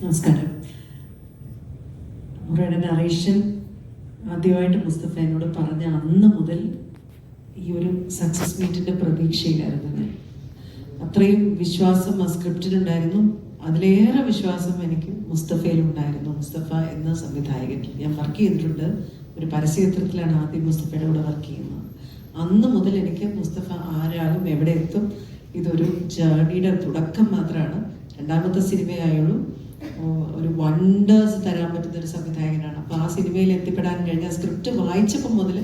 നമസ്കാരം. അവരുടെ നറേഷൻ ആദ്യമായിട്ട് മുസ്തഫ എന്നോട് പറഞ്ഞ അന്ന് മുതൽ ഈ ഒരു സക്സസ് മീറ്റിന്റെ പ്രതീക്ഷയിലായിരുന്നു അത്രയും വിശ്വാസം ആ സ്ക്രിപ്റ്റിലുണ്ടായിരുന്നു അതിലേറെ വിശ്വാസം എനിക്ക് മുസ്തഫയിലുണ്ടായിരുന്നു മുസ്തഫ എന്ന സംവിധായകനിൽ ഞാൻ വർക്ക് ചെയ്തിട്ടുണ്ട്. ഒരു പരസ്യചിത്രത്തിലാണ് ആദ്യം മുസ്തഫയുടെ കൂടെ വർക്ക് ചെയ്യുന്നത്. അന്ന് മുതൽ എനിക്ക് മുസ്തഫ ആരാകും എവിടെ എത്തും ഇതൊരു ജേർണിയുടെ തുടക്കം മാത്രമാണ്. രണ്ടാമത്തെ സിനിമയായുള്ളൂ. ഒരു വണ്ടേഴ്സ് തരാൻ പറ്റുന്ന ഒരു സംവിധായകനാണ്. അപ്പോൾ ആ സിനിമയിൽ എത്തിപ്പെടാൻ കഴിഞ്ഞ സ്ക്രിപ്റ്റ് വായിച്ചപ്പോൾ മുതൽ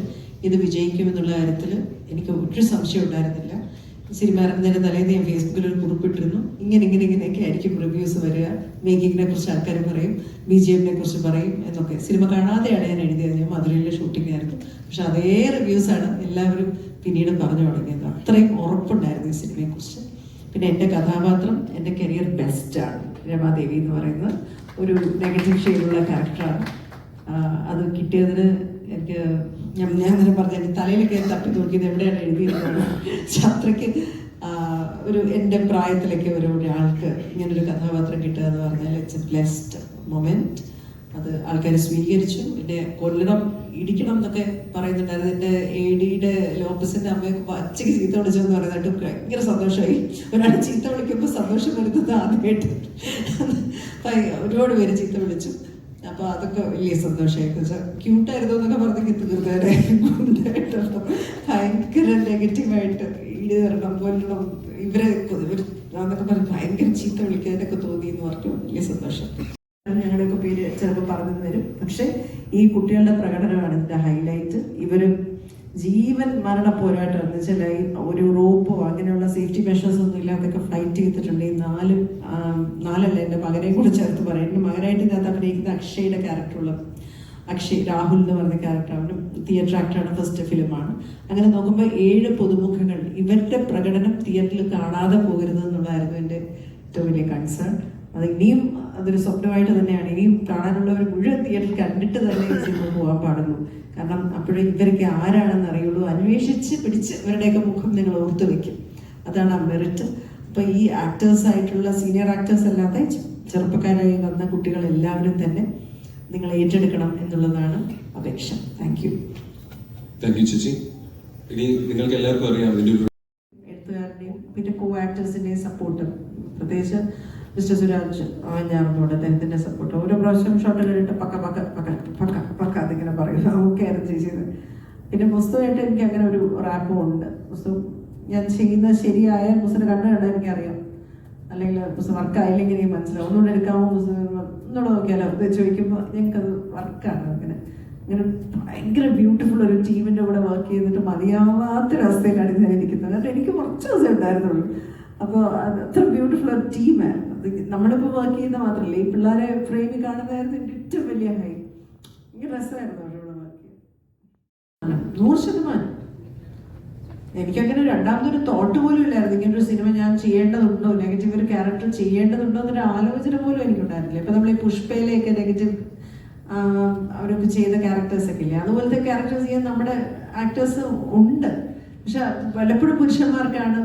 ഇത് വിജയിക്കുമെന്നുള്ള കാര്യത്തിൽ എനിക്ക് ഒരു സംശയം ഉണ്ടായിരുന്നില്ല. സിനിമ ഇറങ്ങുന്നതിന് തലേന്ന് ഞാൻ ഫേസ്ബുക്കിൽ ഒരു കുറിപ്പിട്ടിരുന്നു ഇങ്ങനെ ഇങ്ങനെ ഇങ്ങനെയൊക്കെ ആയിരിക്കും റിവ്യൂസ് വരിക. മേക്കിങ്ങിനെ കുറിച്ച് ആൾക്കാർ പറയും ബി ജി എമ്മിനെ കുറിച്ച് പറയും എന്നൊക്കെ. സിനിമ കാണാതെയാണ് ഞാൻ എഴുതിയത്. ഞാൻ മധുരയിലെ ഷൂട്ടിംഗ് ആയിരുന്നു. പക്ഷെ അതേ റിവ്യൂസാണ് എല്ലാവരും പിന്നീട് പറഞ്ഞു തുടങ്ങിയത്. അത്രയും ഉറപ്പുണ്ടായിരുന്നു ഈ സിനിമയെക്കുറിച്ച്. പിന്നെ എന്റെ കഥാപാത്രം എന്റെ കരിയർ ബെസ്റ്റാണ് രമാദേവി എന്ന് പറയുന്നത് ഒരു നെഗറ്റീവ് ഷെയ്ഡുള്ള ക്യാരക്ടറാണ് അത് കിട്ടിയതിന് എനിക്ക് ഞാൻ ഞാൻ തന്നെ പറഞ്ഞു എന്റെ തലയിലൊക്കെ തപ്പി നോക്കിയത് എവിടെയാണ് എഴുതിയിരുന്നത് ശാസ്ത്രയ്ക്ക് ഒരു എന്റെ പ്രായത്തിലൊക്കെ ഒരു ഒരാൾക്ക് ഇങ്ങനൊരു കഥാപാത്രം കിട്ടുക എന്ന് പറഞ്ഞാൽ ഇറ്റ്സ് എ ബ്ലെസ്ഡ് മൊമെന്റ് അത് ആൾക്കാർ സ്വീകരിച്ചു. എന്നെ കൊല്ലണം ഇടിക്കണം എന്നൊക്കെ പറയുന്നുണ്ടായിരുന്നു. എന്റെ എ ഡിയുടെ ലോപ്പസിന്റെ അമ്മയൊക്കെ അച്ഛക്ക് ചീത്ത വിളിച്ചെന്ന് പറയുന്നതായിട്ട് ഭയങ്കര സന്തോഷമായി. ഒരാൾ ചീത്ത വിളിക്കുമ്പോൾ സന്തോഷം വരുന്നത് ആദ്യമായിട്ട്. ഒരുപാട് പേര് ചീത്ത വിളിച്ചു. അപ്പോൾ അതൊക്കെ വലിയ സന്തോഷമായി. വെച്ചാൽ ക്യൂട്ടായിരുന്നു എന്നൊക്കെ പറഞ്ഞെങ്കിൽ തീർന്നേരെ ഗുണ്ടായിട്ടല്ലോ ഭയങ്കര നെഗറ്റീവായിട്ട് ഇടി തരണം കൊല്ലണം. ഇവരെ അതൊക്കെ പറഞ്ഞ് ഭയങ്കര ചീത്ത വിളിക്കാനൊക്കെ തോന്നി എന്ന് പറഞ്ഞു വലിയ സന്തോഷം ഞങ്ങളുടെയൊക്കെ പേര് ചിലപ്പോൾ പറഞ്ഞു തരും പക്ഷെ ഈ കുട്ടികളുടെ പ്രകടനമാണ് ഇതിന്റെ ഹൈലൈറ്റ് ഇവർ ജീവൻ മരണ പോരാട്ടം എന്ന് വെച്ചാൽ ഒരു റോപ്പോ അങ്ങനെയുള്ള സേഫ്റ്റി മെഷേഴ്സ് ഒന്നും ഇല്ലാതൊക്കെ ഫ്ലൈറ്റ് ചെയ്തിട്ടുണ്ട്. ഈ നാല് നാലല്ല എന്റെ മകനെ കൂടെ ചേർത്ത് പറയും. എന്റെ മകനായിട്ട് ഇതിനകത്ത് അഭിനയിക്കുന്ന അക്ഷയുടെ ക്യാരക്ടറുള്ള അക്ഷയ് രാഹുൽ എന്ന് പറഞ്ഞ ക്യാരക്ടറാണ് തിയേറ്റർ ആക്ടറാണ് ഫസ്റ്റ് ഫിലിമാണ് അങ്ങനെ നോക്കുമ്പോൾ ഏഴ് പുതുമുഖങ്ങൾ ഇവരുടെ പ്രകടനം തിയേറ്ററിൽ കാണാതെ പോകരുത് എന്നുള്ളതായിരുന്നു എന്റെ ഏറ്റവും വലിയ കൺസേൺ അത് ഇനിയും അതൊരു സ്വപ്നമായിട്ട് തന്നെയാണ്. ഇനിയും കാണാനുള്ളവർ മുഴുവൻ തിയേറ്ററിൽ കണ്ടിട്ട് തന്നെ ഈ സിനിമ പോകാൻ പാടുള്ളൂ. കാരണം അപ്പോഴേ ഇവരൊക്കെ ആരാണെന്ന് അറിയുള്ളൂ. അന്വേഷിച്ച് പിടിച്ച് ഇവരുടെയൊക്കെ മുഖം നിങ്ങൾ ഓർത്തു വെക്കും. അതാണ് ആ മെറിറ്റ് അപ്പൊ ഈ ആക്ടേഴ്സ് ആയിട്ടുള്ള സീനിയർ ആക്ടേഴ്സ് അല്ലാതെ ചെറുപ്പക്കാരായി വന്ന കുട്ടികൾ എല്ലാവരും തന്നെ നിങ്ങൾ ഏറ്റെടുക്കണം എന്നുള്ളതാണ് അപേക്ഷ. താങ്ക് യു താങ്ക് യു ചേച്ചി. ഇനി നിങ്ങൾക്ക് എല്ലാവർക്കും അറിയാം ഇതിന്റെ ഒരു എഴുത്തുകാരുടെയും പിന്നെ കോ ആക്ടേഴ്സിന്റെയും സപ്പോർട്ട് പ്രത്യേകിച്ച് മിസ്റ്റർ സുരാജ് ആഞ്ഞാറിനോട് അദ്ദേഹത്തിന്റെ സപ്പോർട്ട് ഓരോ പ്രാവശ്യം ഷോട്ട് ഇട്ട് പക്ക പക്ക പക്ക പക്ക പക്ക അതിങ്ങനെ പറയുന്നു. ഓക്കെ ആയിരുന്നു ചേച്ചിയത് പിന്നെ പുസ്തകമായിട്ട് എനിക്ക് അങ്ങനെ ഒരു റാപ്പും ഉണ്ട്. പുസ്തകം ഞാൻ ചെയ്യുന്ന ശരിയായ പുസ്തകം കണ്ടു കണ്ടാൽ എനിക്കറിയാം. അല്ലെങ്കിൽ പുസ്തകം വർക്ക് ആയില്ലെങ്കിൽ എനിക്ക് മനസ്സിലാവും. ഒന്നുകൂടെ എടുക്കാമോ പുസ്തകം? ഒന്നുകൂടെ നോക്കിയാലോ? ഇത് ചോദിക്കുമ്പോൾ ഞങ്ങൾക്കത് വർക്കാണ് അങ്ങനെ. ഇങ്ങനെ ഭയങ്കര ബ്യൂട്ടിഫുൾ ഒരു ടീമിന്റെ കൂടെ വർക്ക് ചെയ്തിട്ട് മതിയാവാത്തൊരവസ്ഥയിലാണ് ഞാൻ ഇരിക്കുന്നത്. കാരണം എനിക്ക് കുറച്ച് ദിവസം ഉണ്ടായിരുന്നുള്ളൂ. അപ്പോൾ അത് അത്ര ബ്യൂട്ടിഫുൾ ഒരു ടീമായിരുന്നു നമ്മളിപ്പോൾ വർക്ക് ചെയ്യുന്ന മാത്രമല്ല ഈ പിള്ളേരെ ഫ്രെയിമിൽ കാണുന്നതായിരുന്നു എന്റെ ഏറ്റവും വലിയ ഹൈ ഭയങ്കര രസമായിരുന്നു അവരോട് വർക്ക് ചെയ്യാൻ. നൂറ് ശതമാനം. എനിക്കങ്ങനെ രണ്ടാമതൊരു തോട്ട് പോലും ഇല്ലായിരുന്നു. ഇങ്ങനെ ഒരു സിനിമ ഞാൻ ചെയ്യേണ്ടതുണ്ടോ? നെഗറ്റീവ് ഒരു ക്യാരക്ടർ ചെയ്യേണ്ടതുണ്ടോ എന്നൊരു ആലോചന പോലും എനിക്കുണ്ടായിരുന്നില്ല. ഇപ്പൊ നമ്മൾ ഈ പുഷ്പയിലേക്ക് നെഗറ്റീവ് അവരൊക്കെ ചെയ്ത ക്യാരക്ടേഴ്സ് ഒക്കെ ഇല്ലേ? അതുപോലത്തെ ക്യാരക്ടേഴ്സ് ചെയ്യാൻ നമ്മുടെ ആക്ടേഴ്സ് ഉണ്ട്. പക്ഷെ പലപ്പോഴും പുരുഷന്മാർക്കാണ്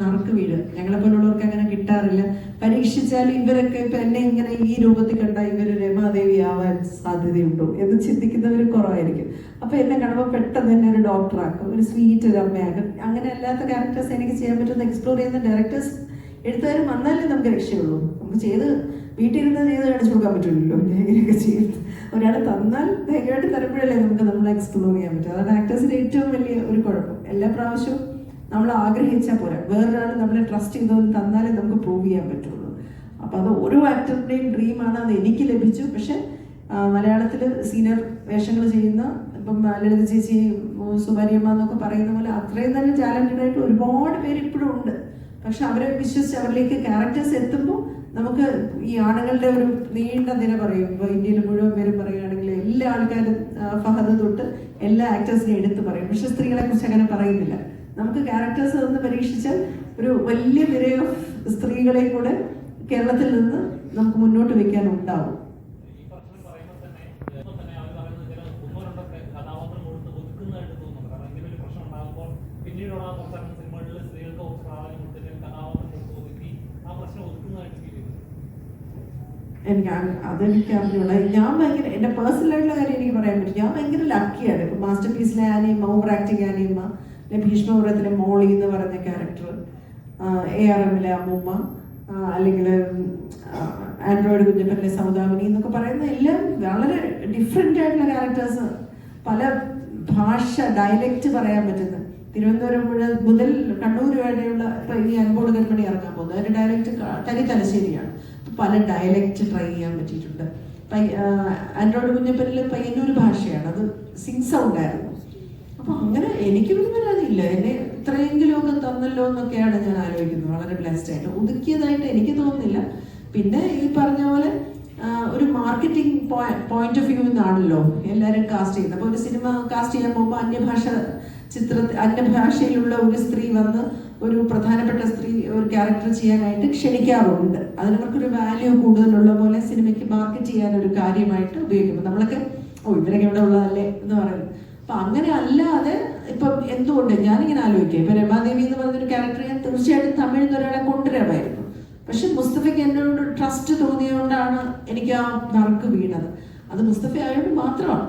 നറുക്ക് വീട്. ഞങ്ങളെ പോലുള്ളവർക്ക് അങ്ങനെ കിട്ടാറില്ല. പരീക്ഷിച്ചാൽ ഇവരൊക്കെ ഇപ്പൊ എന്നെ ഇങ്ങനെ ഈ രൂപത്തിൽ കണ്ട ഇവർ രമാദേവി ആവാൻ സാധ്യതയുണ്ടോ എന്ന് ചിന്തിക്കുന്നവർ കുറവായിരിക്കും. അപ്പൊ എന്നെ കാണുമ്പോൾ പെട്ടെന്ന് തന്നെ ഒരു ഡോക്ടറാക്കും ഒരു സ്വീറ്റ് ഒരു അമ്മയാക്കും. അങ്ങനെ അല്ലാത്ത ക്യാരക്ടേഴ്സ് എനിക്ക് ചെയ്യാൻ പറ്റുന്ന എക്സ്പ്ലോർ ചെയ്യുന്ന ഡയറക്ടേഴ്സ് എഴുത്തുകാരും വന്നാലേ നമുക്ക് രക്ഷയുള്ളൂ. നമുക്ക് ചെയ്ത് വീട്ടിലിരുന്ന് ചെയ്ത് കാണിച്ചു കൊടുക്കാൻ പറ്റുള്ളൂ. ഇങ്ങനെയൊക്കെ ചെയ്ത് ഒരാൾ തന്നാൽ ധൈര്യമായിട്ട് തരുമ്പോഴല്ലേ നമുക്ക് നമ്മളെ എക്സ്പ്ലോർ ചെയ്യാൻ പറ്റും. അതാണ് ആക്ടേഴ്സിന്റെ ഏറ്റവും വലിയ ഒരു കുഴപ്പം. എല്ലാ പ്രാവശ്യവും നമ്മൾ ആഗ്രഹിച്ചാൽ പോരാ. വേറൊരാൾ നമ്മളെ ട്രസ്റ്റ് ചെയ്തതെന്ന് തന്നാലേ നമുക്ക് പ്രൂവ് ചെയ്യാൻ പറ്റുള്ളൂ. അപ്പൊ അത് ഓരോ ആക്ടറിന്റെയും ഡ്രീമാണ് അത് എനിക്ക് ലഭിച്ചു. പക്ഷെ മലയാളത്തിൽ സീനിയർ വേഷങ്ങൾ ചെയ്യുന്ന ഇപ്പം ലളിത ചേച്ചി സുബാര്യമ്മ എന്നൊക്കെ പറയുന്ന പോലെ അത്രയും തന്നെ ടാലന്റഡ് ആയിട്ട് ഒരുപാട് പേര് ഇപ്പോഴും ഉണ്ട്. പക്ഷെ അവരെ വിശ്വസിച്ച് അവരിലേക്ക് ക്യാരക്ടേഴ്സ് എത്തുമ്പോൾ നമുക്ക് ഈ ആണുങ്ങളുടെ ഒരു നീണ്ട നില പറയും. ഇപ്പോൾ ഇന്ത്യയിൽ മുഴുവൻ പേരും പറയുകയാണെങ്കിൽ എല്ലാ ആൾക്കാരും ഫഹദ് തൊട്ട് എല്ലാ ആക്ടേഴ്സിനെയും എടുത്ത് പറയും. പക്ഷെ സ്ത്രീകളെ കുറിച്ച് അങ്ങനെ പറയുന്നില്ല. നമുക്ക് ക്യാരക്ടേഴ്സ് ഒന്ന് പരീക്ഷിച്ചാൽ ഒരു വലിയ നിര സ്ത്രീകളെ കൂടെ കേരളത്തിൽ നിന്ന് നമുക്ക് മുന്നോട്ട് വെക്കാൻ ഉണ്ടാവും. അതെനിക്ക് അറിഞ്ഞുള്ള ഞാൻ ഭയങ്കര എന്റെ പേഴ്സണലായിട്ടുള്ള കാര്യം എനിക്ക് പറയാൻ പറ്റും ഞാൻ ഭയങ്കര ലക്കിയാണ് ഇപ്പം മാസ്റ്റർ പീസിലെ ആനിയമ്മ ഓവർ ആക്ടിങ് ആനിയമ്മ പിന്നെ ഭീഷ്മപുരത്തിലെ മോളി എന്ന് പറഞ്ഞ ക്യാരക്ടർ എ ആർ എമ്മിലെ അമ്മൂമ്മ അല്ലെങ്കിൽ ആൻഡ്രോയിഡ് കുഞ്ഞപ്പനിലെ സൗദാമിനി എന്നൊക്കെ പറയുന്ന എല്ലാം വളരെ ഡിഫറെന്റ് ആയിട്ടുള്ള ക്യാരക്ടേഴ്സ് പല ഭാഷ ഡയലക്റ്റ് പറയാൻ പറ്റുന്നത് തിരുവനന്തപുരം മുതൽ മുതൽ കണ്ണൂർ വരെയുള്ള ഇപ്പൊ ഈ അൻപോട് കൽപ്പണി ഇറങ്ങാൻ പോകുന്നത്. അതിന്റെ ഡയലക്റ്റ് തനി തലശ്ശേരിയാണ്. പല ഡയലക്റ്റ് ട്രൈ ചെയ്യാൻ പറ്റിയിട്ടുണ്ട്. ആൻഡ്രോയിഡ് കുഞ്ഞപ്പനിൽ പയ്യന്നൂർ ഭാഷയാണ്. അത് സിങ് സൗണ്ട് ആയിരുന്നു. അപ്പൊ അങ്ങനെ എനിക്ക് ഒരു പരാതിയില്ല എന്നെ ഇത്രയെങ്കിലുമൊക്കെ തന്നല്ലോ എന്നൊക്കെയാണ് ഞാൻ ആലോചിക്കുന്നത്. വളരെ ബ്ലെസ്ഡ് ആയിട്ട്. ഒതുക്കിയതായിട്ട് എനിക്ക് തോന്നുന്നില്ല. പിന്നെ ഈ പറഞ്ഞ പോലെ ഒരു മാർക്കറ്റിംഗ് പോയിന്റ് ഓഫ് വ്യൂ എന്നാണല്ലോ എല്ലാവരും കാസ്റ്റ് ചെയ്യുന്നത്. അപ്പോൾ ഒരു സിനിമ കാസ്റ്റ് ചെയ്യാൻ പോകുമ്പോൾ അന്യഭാഷ ചിത്ര അന്യഭാഷയിലുള്ള ഒരു സ്ത്രീ വന്ന് ഒരു പ്രധാനപ്പെട്ട സ്ത്രീ ഒരു ക്യാരക്ടർ ചെയ്യാനായിട്ട് ക്ഷണിക്കാറുണ്ട്. അതിനവർക്കൊരു വാല്യൂ കൂടുതലുള്ള പോലെ സിനിമയ്ക്ക് മാർക്കറ്റ് ചെയ്യാൻ ഒരു കാര്യമായിട്ട് ഉപയോഗിക്കുമ്പോൾ നമ്മളൊക്കെ ഓ ഇവരൊക്കെ ഇവിടെ ഉള്ളതല്ലേ എന്ന് പറയുന്നത്. അപ്പൊ അങ്ങനെ അല്ലാതെ ഇപ്പം എന്തുകൊണ്ട്? ഞാനിങ്ങനെ ആലോചിക്കുക ഇപ്പൊ രമാദേവി എന്ന് പറഞ്ഞൊരു ക്യാരക്ടർ ഞാൻ തീർച്ചയായിട്ടും തമിഴിൽ ഒരാളെ കൊണ്ടുവരാമായിരുന്നു. പക്ഷെ മുസ്തഫയ്ക്ക് എന്നോട് ട്രസ്റ്റ് തോന്നിയതുകൊണ്ടാണ് എനിക്ക് ആ നറുക്ക് വീണത്. അത് മുസ്തഫ ആയതുകൊണ്ട് മാത്രമാണ്.